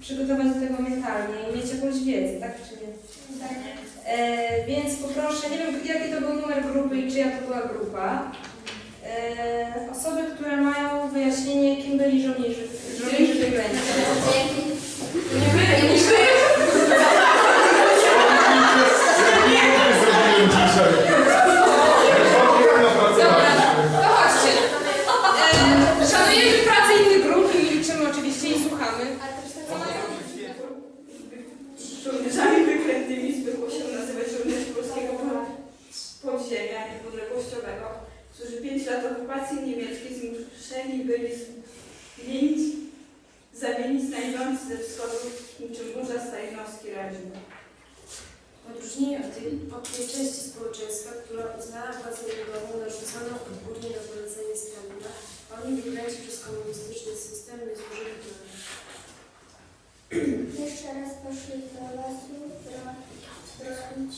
przygotować do tego mentalnie i mieć jakąś wiedzę, tak czy nie? E, więc poproszę, nie wiem jaki to był numer grupy i czyja to była grupa. E, osoby, które mają wyjaśnienie, kim byli żołnierze, żołnierze wyklęci. Dobra, zmuszeni byli zmienić, zamienić znajdujący ze wschodu niczym burza stajnowski radzimy. W odróżnieniu od tej, od tej części społeczeństwa, która uznała władzę ludową narzuconą odgórnie na polecenie Stalina, oni wygrali przez komunistyczny system nie złożyli planu. Jeszcze raz poszli do lasu bro- bronić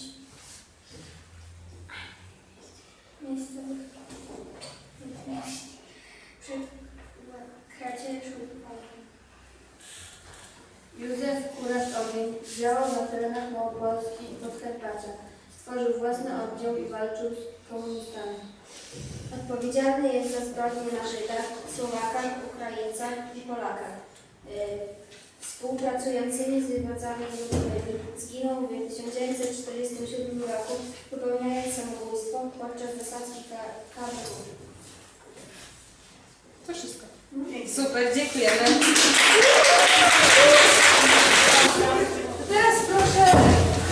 Podkarpacia. Stworzył własny oddział i walczył z komunistami. Odpowiedzialny jest za zbrodnie na Żydach, Słowakach, Ukraińcach i Polakach. Y, Współpracującymi z władzami ludowymi zginął w 1947 roku, popełniając samobójstwo podczas zasadzki Karlu. To wszystko. Super, dziękujemy. Teraz proszę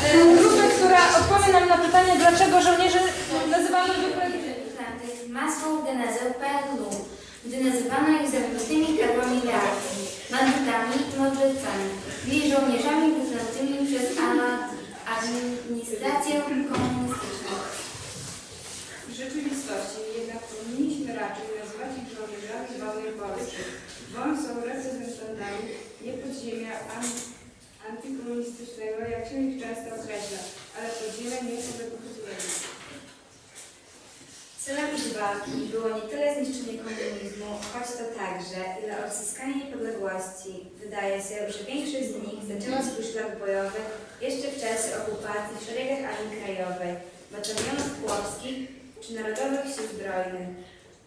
e, grupę, która odpowie nam na pytanie, dlaczego żołnierze nazywamy wyklętymi. Wyklętych ma swą genezę PRL-u, gdy nazywano ich zamkniętymi karłami wiarki, banditami i mordercami. Byli żołnierzami wyklętymi przez administrację komunistyczną. W rzeczywistości jednak powinniśmy raczej nazywać ich żołnierzami wolnej Polski, bądź są reprezentantami nie podziemia an- antykomunistycznego, jak się ich często określa, ale podziemia niepodległościowego. Celem ich walki było nie tyle zniszczenie komunizmu, choć to także, ile odzyskanie niepodległości. Wydaje się, że większość z nich zaczęła swój szlak bojowy jeszcze w czasie okupacji w szeregach Armii Krajowej, batalionów chłopskich czy Narodowych Sił Zbrojnych.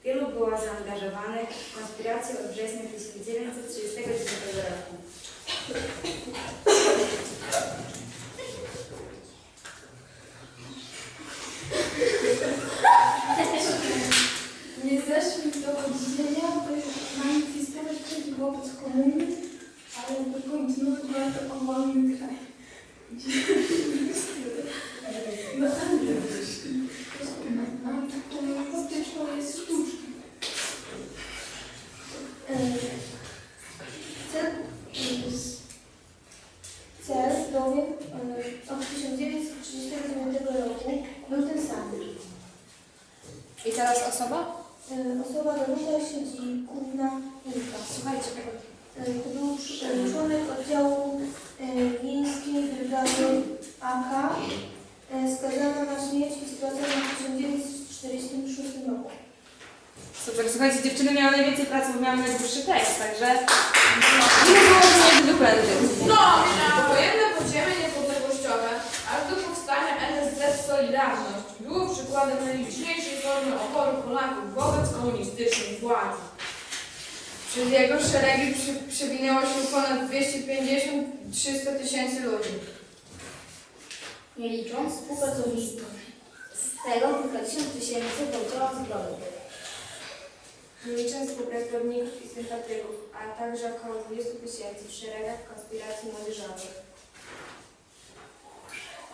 Wielu było zaangażowanych w konspirację od września 1939 roku. Nie zeszli do podziemia, by manifestować przeciw wobec komunizmu, ale by kontynuować walkę o wolny kraj. No ale antykomunistyczną jest sztuczka. E, Cel, cel bowiem e, od 1939 roku był ten sam. I teraz osoba? E, Osoba Danuta Siedzikówna Ilka. Słuchajcie, E, To był e, członek oddziału wiejskiej brygady AK, skazana na śmierć i stracona w 1946 roku. super. Słuchajcie, dziewczyny miały najwięcej pracy, bo miały najdłuższy tekst, także nie było żołnierzy wyklętych. No, wojenne podziemie niepodległościowe, aż do powstania NSZ Solidarność przykładem najliczniejszej formy oporu Polaków wobec komunistycznej władzy. Przez jego szeregi przewinęło się ponad 250-300 tysięcy ludzi. Nie licząc współpracowników. Z tego kilkadziesiąt tysięcy poddziałów zbrojnych. Nie licząc współpracowników i sympatyków, a także około 20 tysięcy w szeregach konspiracji młodzieżowych.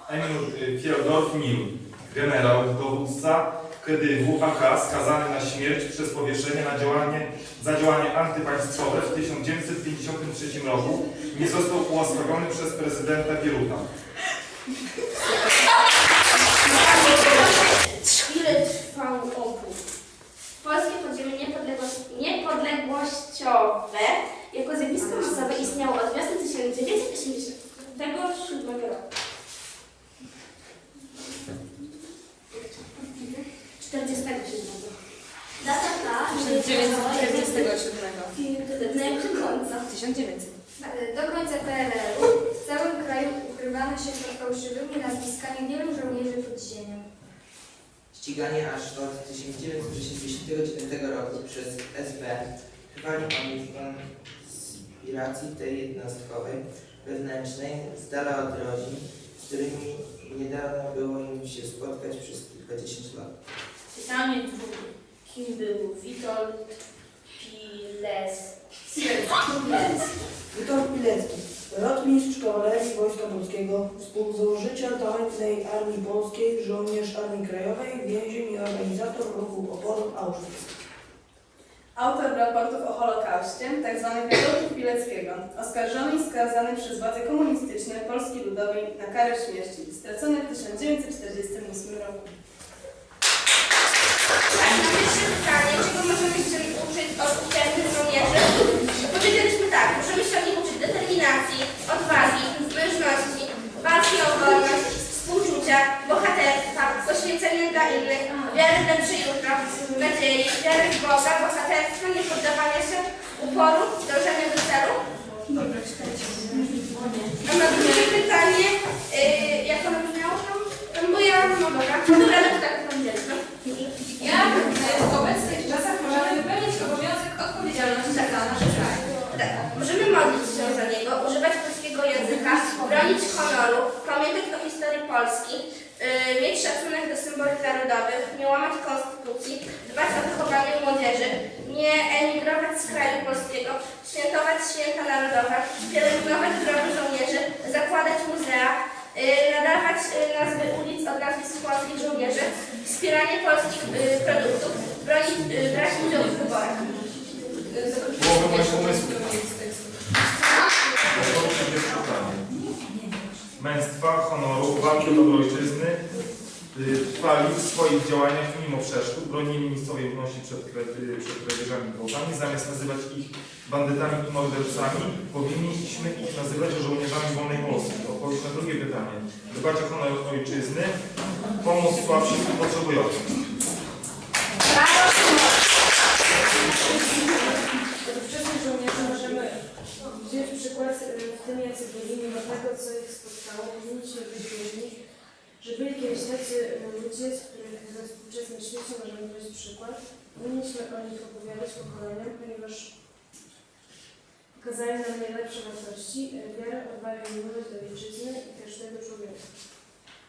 Emil y, Fiodor Mil, generał, dowódca KDW AK skazany na śmierć przez powieszenie na działanie, za działanie antypaństwowe w 1953 roku nie został ułaskawiony przez prezydenta Bieruta. Ile trwał opór? Polskie podziemie niepodległości, niepodległościowe jako zjawisko czasowe istniało od wiosny 1987 roku. 1947. na jakim końca 1900. E, Do końca PRL-u w całym kraju ukrywano się pod fałszywymi nazwiskami wielu żołnierzy podziemia. Ścigani aż od 1969 roku przez SB trwali oni w konspiracji tej jednostkowej, wewnętrznej, z dala od rodzin, z którymi niedawno było im się spotkać przez kilkadziesiąt lat. Pytanie drugie. Kim był Witold Piles? Witold Pilecki, rotmistrz kawalerii Wojska Polskiego, współzałożyciel tajnej Armii Polskiej, żołnierz Armii Krajowej, więzień i organizator ruchu oporu Auschwitz. Autor raportów o Holokauście, tzw. raportów Pileckiego, oskarżony i skazany przez władze komunistyczne Polski Ludowej na karę śmierci, stracony w 1948 roku. Tak, na pierwsze pytanie, czego możemy się uczyć od uczestników żołnierzy? Powiedzieliśmy tak, możemy się od nich uczyć determinacji, odwagi, mężności, walki o wolność, współczucia, bohaterstwa, poświęcenia dla innych, wiary w lepsze jutro, nadziei, wiary w Boga, bohaterstwa, niepoddawania się, uporu, dążenia do celu. A na drugie pytanie, yy, jak ono brzmiało tam? Tam, Bo ja, no dobra, no dobra, no to tak powiedzieliśmy. Jak w obecnych czasach możemy wypełnić obowiązek odpowiedzialności za nasz kraj? Tak. Możemy modlić się za niego, używać polskiego języka, bronić honoru, pamiętać o historii Polski, yy, mieć szacunek do symboli narodowych, nie łamać konstytucji, dbać o wychowanie młodzieży, nie emigrować z kraju polskiego, świętować święta narodowe, pielęgnować groby żołnierzy, zakładać muzea, yy, nadawać yy, nazwy ulic od nazwisk polskich żołnierzy, wspieranie polskich yy, produktów, bronić, brać udział w wyborach. Męstwa, honoru, walki o dobro ojczyzny, y, trwali w swoich działaniach mimo przeszkód, bronili miejscowej ludności przed, przed kradzieżami i. Zamiast nazywać ich bandytami i mordercami, powinniśmy ich nazywać żołnierzami wolnej Polski. Odpowiedź na drugie pytanie. Dbać o honor ojczyzny, pomóc słabszym i potrzebującym. Od wczesnych żołnierzy możemy wziąć przykład y, w tym, byli, mimo tego, co ich spotkało. Powinniśmy być wierni, że byli kiedyś tacy y, ludzie, z których we współczesnym świecie możemy brać przykład. Powinniśmy o nich opowiadać pokoleniom, ponieważ pokazali nam najlepsze wartości, y, wiarę, odwagę, miłość do ojczyzny i każdego człowieka.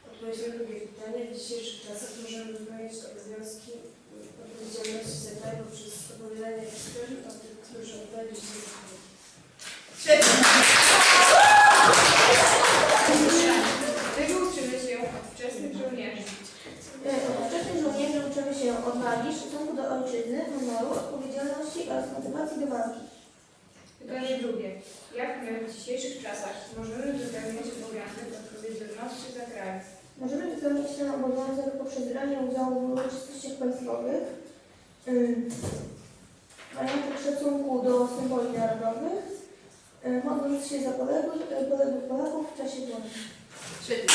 Odpowiedź na drugie pytanie. W dzisiejszych czasach możemy wypełnić obowiązki y, odpowiedzialności za kraj poprzez opowiadanie historii o tych, którzy oddali się za kraj. Czego uczymy się od wczesnych żołnierzy? Od wczesnych żołnierzy uczymy się odwagi, szacunku do ojczyzny, honoru, odpowiedzialności oraz motywacji do walki. Pytanie drugie. Jak my w dzisiejszych czasach możemy wypełniać obowiązek odpowiedzialności za kraj? Możemy wypełnić ten obowiązek poprzez branie udziału w uroczystościach państwowych, majątek szacunku do symboli narodowych, modląc się za poległych, poległych Polaków w czasie wojny. Świetnie.